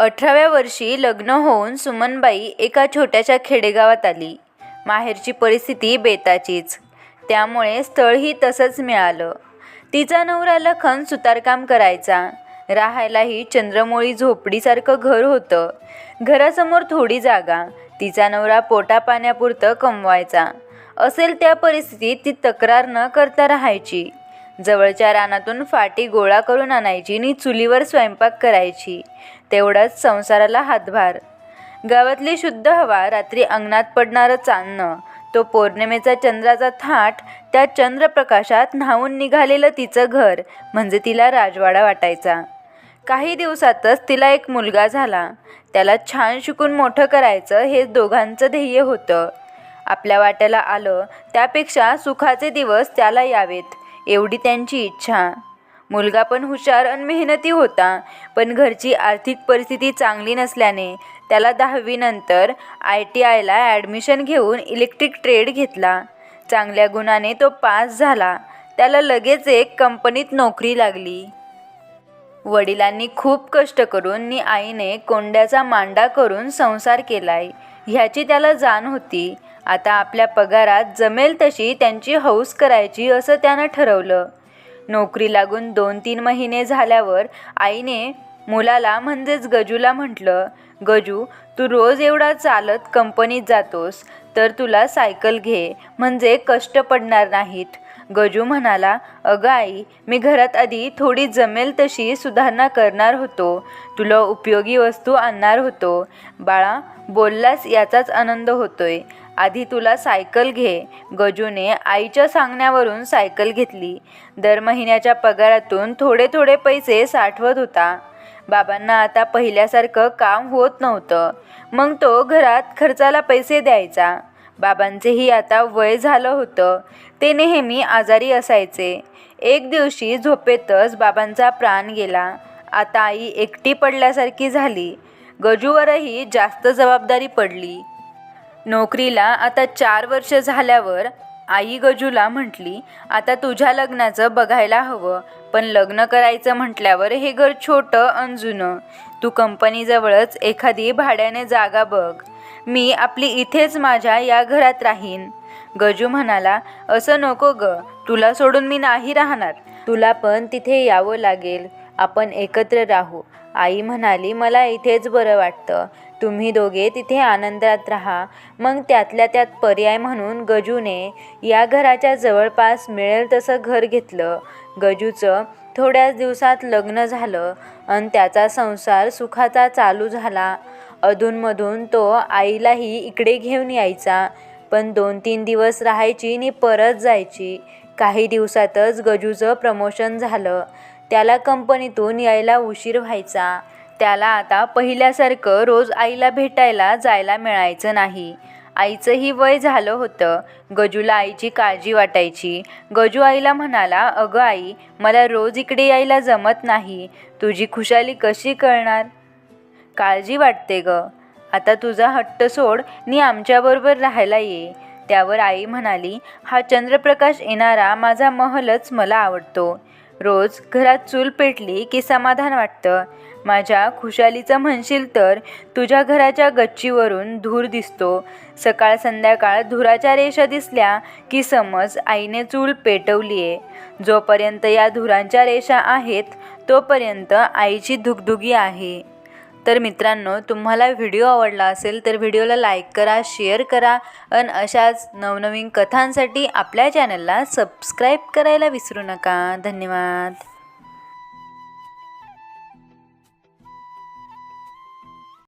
अठराव्या वर्षी लग्न होऊन सुमनबाई एका छोट्याशा खेडेगावात आली. माहेरची परिस्थिती बेताचीच. त्यामुळे स्थळही तसंच मिळालं. तिचा नवरा लखन सुतारकाम करायचा. राहायलाही चंद्रमोळी झोपडीसारखं घर होतं. घरासमोर थोडी जागा. तिचा नवरा पोटापाण्यापुरतं कमवायचा. असेल त्या परिस्थितीत ती तक्रार न करता राहायची. जवळच्या रानातून फाटी गोळा करून आणायची आणि चुलीवर स्वयंपाक करायची. तेवढाच संसाराला हातभार. गावातली शुद्ध हवा रात्री अंगणात पडणारं चांदणं तो पौर्णिमेचा चंद्राचा थाट त्या चंद्रप्रकाशात न्हावून निघालेलं तिचं घर म्हणजे तिला राजवाडा वाटायचा. काही दिवसातच तिला एक मुलगा झाला. त्याला छान शिकून मोठं करायचं हे दोघांचं ध्येय होतं. आपल्या वाट्याला आलं त्यापेक्षा सुखाचे दिवस त्याला यावेत. एवढी त्यांची इच्छा. मुलगा पण हुशार आणि मेहनती होता पण घरची आर्थिक परिस्थिती चांगली नसल्याने त्याला दहावीनंतर आय टी आयला ॲडमिशन घेऊन इलेक्ट्रिक ट्रेड घेतला. चांगल्या गुणाने तो पास झाला. त्याला लगेच एक कंपनीत नोकरी लागली. वडिलांनी खूप कष्ट करून नि आईने कोंड्याचा मांडा करून संसार केलाय. ह्याची त्याला जाण होती. आता आपल्या पगारात जमेल तशी त्यांची हौस करायची असं त्यानं ठरवलं. नोकरी लागून दोन तीन महिने झाल्यावर आईने मुलाला म्हणजेच गजूला म्हटलं गजू तू रोज एवढा चालत कंपनीत जातोस तर तुला सायकल घे म्हणजे कष्ट पडणार नाहीत. गजू म्हणाला अगं आई मी घरात आधी थोडी जमेल तशी सुधारणा करणार होतो. तुला उपयोगी वस्तू आणणार होतो. बाळा बोललास याचाच आनंद होतोय. आधी तुला सायकल घे. गजूने आईच्या सांगण्यावरून सायकल घेतली. दर महिन्याच्या पगारातून थोडे थोडे पैसे साठवत होता. बाबांना आता पहिल्यासारखं काम होत नव्हतं. मग तो घरात खर्चाला पैसे द्यायचा. बाबांचेही आता वय झालं होतं. ते नेहमी आजारी असायचे. एक दिवशी झोपेतच बाबांचा प्राण गेला. आता आई एकटी पडल्यासारखी झाली. गजूवरही जास्त जबाबदारी पडली. नोकरीला आता चार वर्ष झाल्यावर आई गजूला म्हटली आता तुझ्या लग्नाचं बघायला हवं पण लग्न करायचं म्हटल्यावर हे घर छोटं अन जुनं. तू कंपनीजवळच एखादी भाड्याने जागा बघ. मी आपली इथेच माझ्या या घरात राहीन. गजू म्हणाला असं नको ग तुला सोडून मी नाही राहणार. तुला पण तिथे यावं लागेल. आपण एकत्र राहू. आई म्हणाली मला इथेच बरं वाटतं. तुम्ही दोघे तिथे आनंदात राहा. मग त्यातल्या त्यात पर्याय म्हणून गजूने या घराच्या जवळपास मिळेल तसं घर घेतलं. गजूचं थोड्याच दिवसात लग्न झालं आणि त्याचा संसार सुखाचा चालू झाला. अधूनमधून तो आईलाही इकडे घेऊन यायचा. पण दोन तीन दिवस राहायची आणि परत जायची. काही दिवसातच गजूचं प्रमोशन झालं. त्याला कंपनीतून यायला उशीर व्हायचा. त्याला आता पहिल्यासारखं रोज आईला भेटायला जायला मिळायचं नाही. आईचंही वय झालं होतं. गजूला आईची काळजी वाटायची. गजू आईला म्हणाला अगं आई मला रोज इकडे यायला जमत नाही. तुझी खुशाली कशी कळणार? काळजी वाटते ग. आता तुझा हट्ट सोड नी आमच्याबरोबर राहायला ये. त्यावर आई म्हणाली हा चंद्रप्रकाश येणारा माझा महलच मला आवडतो. रोज घरात चूल पेटली की समाधान वाटतं. माझ्या खुशालीचं म्हणशील तर तुझ्या घराच्या गच्चीवरून धूर दिसतो. सकाळ संध्याकाळ धुराच्या रेषा दिसल्या की समज आईने चूल पेटवली आहे जोपर्यंत या धुरांच्या रेषा आहेत तोपर्यंत आईची धुगधुगी आहे. तर मित्रांनो तुम्हाला व्हिडिओ आवडला असेल तर व्हिडिओला लाईक करा शेअर करा आणि अशाच नवनवीन कथांसाठी आपल्या चॅनलला सबस्क्राईब करायला विसरू नका. धन्यवाद.